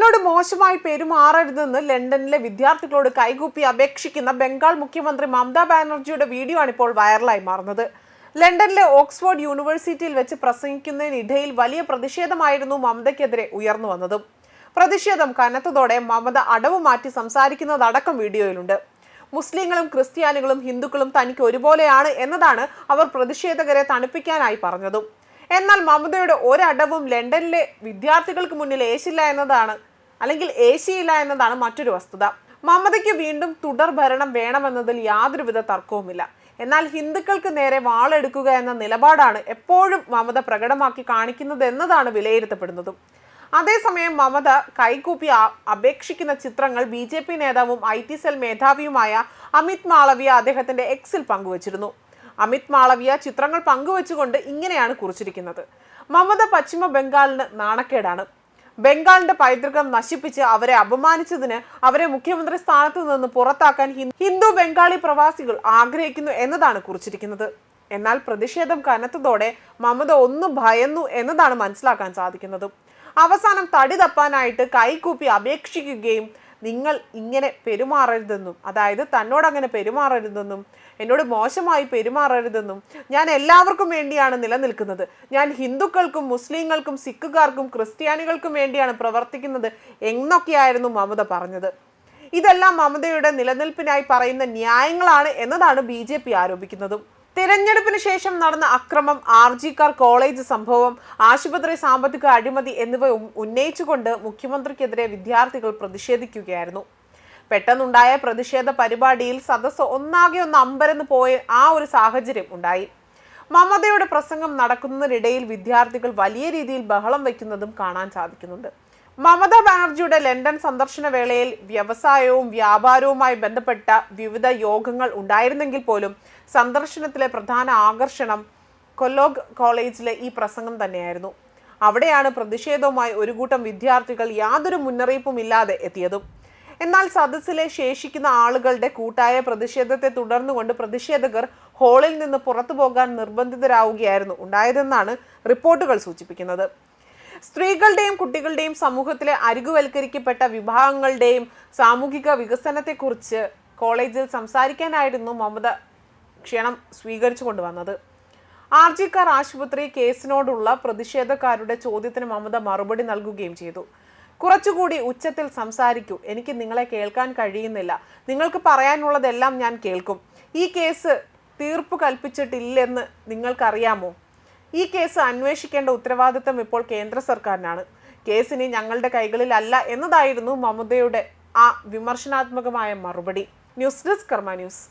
തന്നോട് മോശമായി പെരുമാറരുതെന്ന് ലണ്ടനിലെ വിദ്യാർത്ഥികളോട് കൈകൂപ്പി അപേക്ഷിക്കുന്ന ബംഗാൾ മുഖ്യമന്ത്രി മമതാ ബാനർജിയുടെ വീഡിയോ ആണ് ഇപ്പോൾ വൈറലായി മാറുന്നത്. ലണ്ടനിലെ ഓക്സ്ഫോർഡ് യൂണിവേഴ്സിറ്റിയിൽ വെച്ച് പ്രസംഗിക്കുന്നതിനിടയിൽ വലിയ പ്രതിഷേധമായിരുന്നു മമതയ്ക്കെതിരെ ഉയർന്നു വന്നതും. പ്രതിഷേധം കനത്തതോടെ മമത അടവ് മാറ്റി സംസാരിക്കുന്നതടക്കം വീഡിയോയിലുണ്ട്. മുസ്ലിങ്ങളും ക്രിസ്ത്യാനികളും ഹിന്ദുക്കളും തനിക്ക് ഒരുപോലെയാണ് എന്നതാണ് അവർ പ്രതിഷേധകരെ തണുപ്പിക്കാനായി പറഞ്ഞതും. എന്നാൽ മമതയുടെ ഒരടവും ലണ്ടനിലെ വിദ്യാർത്ഥികൾക്ക് മുന്നിൽ ഏശില്ല എന്നതാണ് അല്ലെങ്കിൽ ഏശിയില്ല എന്നതാണ് മറ്റൊരു വസ്തുത. മമതയ്ക്ക് വീണ്ടും തുടർ ഭരണം വേണമെന്നതിൽ യാതൊരുവിധ തർക്കവുമില്ല. എന്നാൽ ഹിന്ദുക്കൾക്ക് നേരെ വാളെടുക്കുക എന്ന നിലപാടാണ് എപ്പോഴും മമത പ്രകടമാക്കി കാണിക്കുന്നത് എന്നതാണ് വിലയിരുത്തപ്പെടുന്നതും. അതേസമയം മമത കൈകൂപ്പി അപേക്ഷിക്കുന്ന ചിത്രങ്ങൾ ബി ജെ പി നേതാവും ഐ ടി സെൽ മേധാവിയുമായ അമിത് മാളവിയ അദ്ദേഹത്തിന്റെ എക്സിൽ പങ്കുവച്ചിരുന്നു. അമിത് മാളവിയ ചിത്രങ്ങൾ പങ്കുവച്ചുകൊണ്ട് ഇങ്ങനെയാണ് കുറിച്ചിരിക്കുന്നത്. മമത പശ്ചിമ ബംഗാളിന് നാണക്കേടാണ്. ബംഗാളിന്റെ പൈതൃകം നശിപ്പിച്ച് അവരെ അപമാനിച്ചതിന് അവരെ മുഖ്യമന്ത്രി സ്ഥാനത്ത് നിന്ന് പുറത്താക്കാൻ ഹിന്ദു- ബംഗാളി പ്രവാസികൾ ആഗ്രഹിക്കുന്നു എന്നതാണ് കുറിച്ചിരിക്കുന്നത്. എന്നാൽ പ്രതിഷേധം കനത്തതോടെ മമത ഒന്ന് ഭയന്നു എന്നതാണ് മനസ്സിലാക്കാൻ സാധിക്കുന്നത്. അവസാനം തടി തപ്പാനായിട്ട് കൈകൂപ്പി അപേക്ഷിക്കുകയും നിങ്ങൾ ഇങ്ങനെ പെരുമാറരുതെന്നും അതായത് തന്നോട് അങ്ങനെ പെരുമാറരുതെന്നും എന്നോട് മോശമായി പെരുമാറരുതെന്നും ഞാൻ എല്ലാവർക്കും വേണ്ടിയാണ് നിലനിൽക്കുന്നത്. ഞാൻ ഹിന്ദുക്കൾക്കും മുസ്ലിങ്ങൾക്കും സിഖുകാർക്കും ക്രിസ്ത്യാനികൾക്കും വേണ്ടിയാണ് പ്രവർത്തിക്കുന്നത് എന്നൊക്കെയായിരുന്നു മമത പറഞ്ഞത്. ഇതെല്ലാം മമതയുടെ നിലനിൽപ്പിനായി പറയുന്ന ന്യായങ്ങളാണ് എന്നതാണ് ബി ആരോപിക്കുന്നതും. തിരഞ്ഞെടുപ്പിന് ശേഷം നടന്ന അക്രമം ആർ കാർ കോളേജ് സംഭവം ആശുപത്രി സാമ്പത്തിക അഴിമതി എന്നിവ ഉന്നയിച്ചുകൊണ്ട് മുഖ്യമന്ത്രിക്കെതിരെ വിദ്യാർത്ഥികൾ പ്രതിഷേധിക്കുകയായിരുന്നു. പെട്ടെന്നുണ്ടായ പ്രതിഷേധ പരിപാടിയിൽ സദസ്സ് ഒന്നാകെ ഒന്ന് അമ്പരന്ന് പോയ ആ ഒരു സാഹചര്യം ഉണ്ടായി. മമതയുടെ പ്രസംഗം നടക്കുന്നതിനിടയിൽ വിദ്യാർത്ഥികൾ വലിയ രീതിയിൽ ബഹളം വയ്ക്കുന്നതും കാണാൻ സാധിക്കുന്നുണ്ട്. മമതാ ബാനർജിയുടെ ലണ്ടൻ സന്ദർശന വേളയിൽ വ്യവസായവും വ്യാപാരവുമായി ബന്ധപ്പെട്ട വിവിധ യോഗങ്ങൾ ഉണ്ടായിരുന്നെങ്കിൽ പോലും സന്ദർശനത്തിലെ പ്രധാന ആകർഷണം കൊല്ലോഗ് കോളേജിലെ ഈ പ്രസംഗം തന്നെയായിരുന്നു. അവിടെയാണ് പ്രതിഷേധവുമായി ഒരു കൂട്ടം വിദ്യാർത്ഥികൾ യാതൊരു മുന്നറിയിപ്പും ഇല്ലാതെ എത്തിയതും. എന്നാൽ സദസ്സിലെ ശേഷിക്കുന്ന ആളുകളുടെ കൂട്ടായ പ്രതിഷേധത്തെ തുടർന്നുകൊണ്ട് പ്രതിഷേധകർ ഹാളിൽ നിന്ന് പുറത്തു പോകാൻ നിർബന്ധിതരാവുകയായിരുന്നു ഉണ്ടായതെന്നാണ് റിപ്പോർട്ടുകൾ സൂചിപ്പിക്കുന്നത്. സ്ത്രീകളുടെയും കുട്ടികളുടെയും സമൂഹത്തിലെ അരികുവൽക്കരിക്കപ്പെട്ട വിഭാഗങ്ങളുടെയും സാമൂഹിക വികസനത്തെക്കുറിച്ച് കോളേജിൽ സംസാരിക്കാനായിരുന്നു മമത ക്ഷണം സ്വീകരിച്ചു കൊണ്ടുവന്നത്. ആർ ജി കാർ ആശുപത്രി കേസിനോടുള്ള പ്രതിഷേധക്കാരുടെ ചോദ്യത്തിന് മമത മറുപടി നൽകുകയും ചെയ്തു. കുറച്ചുകൂടി ഉച്ചത്തിൽ സംസാരിക്കൂ. എനിക്ക് നിങ്ങളെ കേൾക്കാൻ കഴിയുന്നില്ല. നിങ്ങൾക്ക് പറയാനുള്ളതെല്ലാം ഞാൻ കേൾക്കും. ഈ കേസ് തീർപ്പ് കൽപ്പിച്ചിട്ടില്ലെന്ന് നിങ്ങൾക്കറിയാമോ? ഈ കേസ് അന്വേഷിക്കേണ്ട ഉത്തരവാദിത്തം ഇപ്പോൾ കേന്ദ്ര സർക്കാരിനാണ്. കേസിനി ഞങ്ങളുടെ കൈകളിലല്ല എന്നതായിരുന്നു മമതയുടെ ആ വിമർശനാത്മകമായ മറുപടി. News desk Karma News.